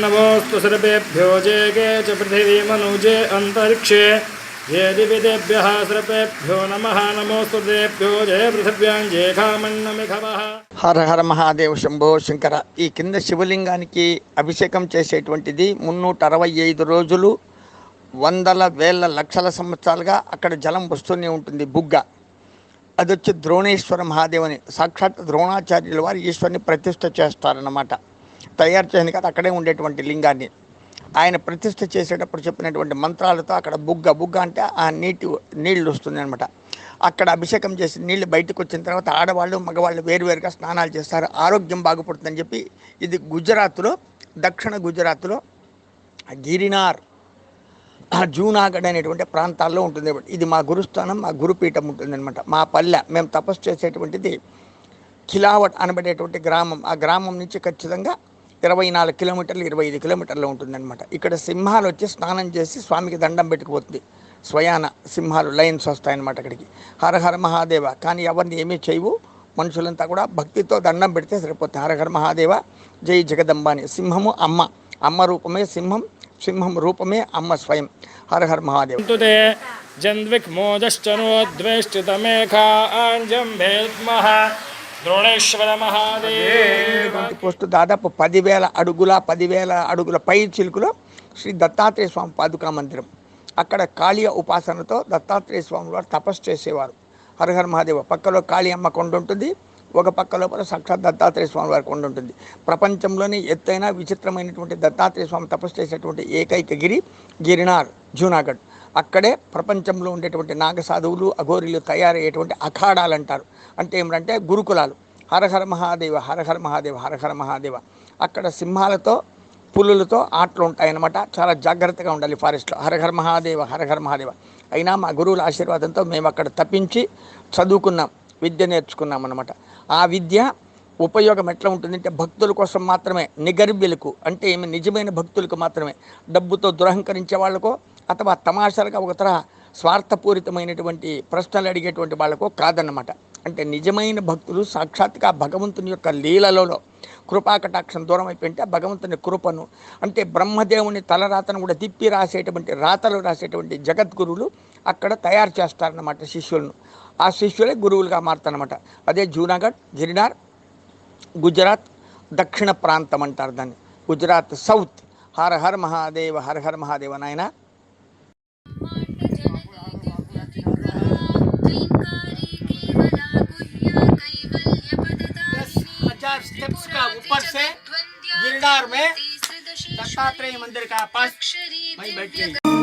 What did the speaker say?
नमोऽस्तु सर्वेभ्यो जे गे च पृथिवीमनुजे अन्तरिक्षे ये दिविदेभ्यः सर्वेभ्यो नमः नमोऽस्तु देभ्यो जय पृथिव्यां जेखामण्णमिखवः హర హర మహాదేవ శంభో శంకర ఈ కింద శివలింగానికి అభిషేకం చేసేటువంటిది మున్నూట అరవై ఐదు రోజులు వందల వేల లక్షల సంవత్సరాలుగా అక్కడ జలం వస్తూనే ఉంటుంది బుగ్గ అది వచ్చి ద్రోణేశ్వర మహాదేవుని సాక్షాత్ ద్రోణాచార్యుల వారు ఈశ్వరుని ప్రతిష్ఠ చేస్తారన్నమాట తయారు చేయని కదా అక్కడే ఉండేటువంటి లింగాన్ని. ఆయన ప్రతిష్ఠ చేసేటప్పుడు చెప్పినటువంటి మంత్రాలతో అక్కడ బుగ్గ బుగ్గ అంటే ఆ నీటి నీళ్ళు వస్తుంది అనమాట అక్కడ అభిషేకం చేసి నీళ్ళు బయటకు వచ్చిన తర్వాత ఆడవాళ్ళు మగవాళ్ళు వేరువేరుగా స్నానాలు చేస్తారు. ఆరోగ్యం బాగుపడుతుందని చెప్పి ఇది గుజరాత్లో దక్షిణ గుజరాత్లో గిరినార్ ఆ జూనాగఢ్ అనేటువంటి ప్రాంతాల్లో ఉంటుంది. ఇది మా గురుస్థానం మా గురుపీఠం ఉంటుంది అనమాట మా పల్లె మేము తపస్సు చేసేటువంటిది ఖిలావట్ అనబడేటువంటి గ్రామం. ఆ గ్రామం నుంచి ఖచ్చితంగా ఇరవై నాలుగు కిలోమీటర్లు ఇరవై ఐదు కిలోమీటర్లు ఉంటుందన్నమాట. ఇక్కడ సింహాలు వచ్చి స్నానం చేసి స్వామికి దండం పెట్టుకుపోతుంది. స్వయాన సింహాలు లైన్స్ వస్తాయన్నమాట అక్కడికి. హర హర మహాదేవ కానీ ఎవరిని ఏమీ చేయవు. మనుషులంతా కూడా భక్తితో దండం పెడితే సరిపోతుంది. హర హర మహాదేవ జై జగదంబ అని సింహము అమ్మ. అమ్మ రూపమే సింహం సింహం రూపమే అమ్మ స్వయం. హరహర మహాదేవ. జన్విక్ మోదశ్చనోద్వేష్టితమేఖా ఆంజం భేద్మహ ద్రోణేశ్వర పోస్ట్ దాదాపు పదివేల అడుగుల పదివేల అడుగుల పై చిలుకులో శ్రీ దత్తాత్రేయ స్వామి పాదుకా మందిరం. అక్కడ కాళీయ ఉపాసనతో దత్తాత్రేయ స్వామి వారు తపస్సు చేసేవారు. హరిహర మహాదేవ పక్కలో కాళీ అమ్మ కొండ ఉంటుంది ఒక పక్క లోపల సాక్షాత్ దత్తాత్రేయ స్వామి వారి కొండ ఉంటుంది. ప్రపంచంలోని ఎత్తైన విచిత్రమైనటువంటి దత్తాత్రేయ స్వామి తపస్సు చేసేటువంటి ఏకైక గిరి గిరినార్ జూనాగఢ్. అక్కడే ప్రపంచంలో ఉండేటువంటి నాగ సాధువులు అఘోరీలు తయారయ్యేటువంటి అఖాడాలు అంటారు. అంటే ఏమిటంటే గురుకులాలు. హరహర మహాదేవ హరహర మహాదేవ హరహర మహాదేవ. అక్కడ సింహాలతో పులులతో ఆటలు ఉంటాయన్నమాట. చాలా జాగ్రత్తగా ఉండాలి ఫారెస్ట్లో. హరహర మహాదేవ హరహర మహాదేవ. అయినా మా గురువుల ఆశీర్వాదంతో మేము అక్కడ తప్పించి చదువుకున్నాం విద్య నేర్చుకున్నాం అన్నమాట ఆ విద్య ఉపయోగం ఎట్లా ఉంటుందంటే భక్తుల కోసం మాత్రమే నిగర్భ్యులకు. అంటే ఏమి నిజమైన భక్తులకు మాత్రమే. డబ్బుతో దురహంకరించే వాళ్ళకో అథవా తమాషాలుగా ఒక తరహా స్వార్థపూరితమైనటువంటి ప్రశ్నలు అడిగేటువంటి వాళ్ళకో కాదన్నమాట. అంటే నిజమైన భక్తులు సాక్షాత్గా భగవంతుని యొక్క లీలలలో కృపాకటాక్షం దూరం అయిపోయింటే ఆ భగవంతుని కృపను అంటే బ్రహ్మదేవుని తలరాతను కూడా తిప్పి రాసేటువంటి రాతలు రాసేటువంటి జగద్గురువులు అక్కడ తయారు చేస్తారన్నమాట శిష్యులను. ఆ శిష్యులే గురువులుగా మారుతారన్నమాట. అదే జూనాగఢ్ గిరినార్ గుజరాత్ దక్షిణ ప్రాంతం అంటారు దాన్ని. గుజరాత్ సౌత్. హర హర్ మహాదేవ హర హర్ మహాదేవ నాయన. स्टेप्स का ऊपर से गिरदार में दत्तात्रेय मंदिर का पास वहीं बैठ गई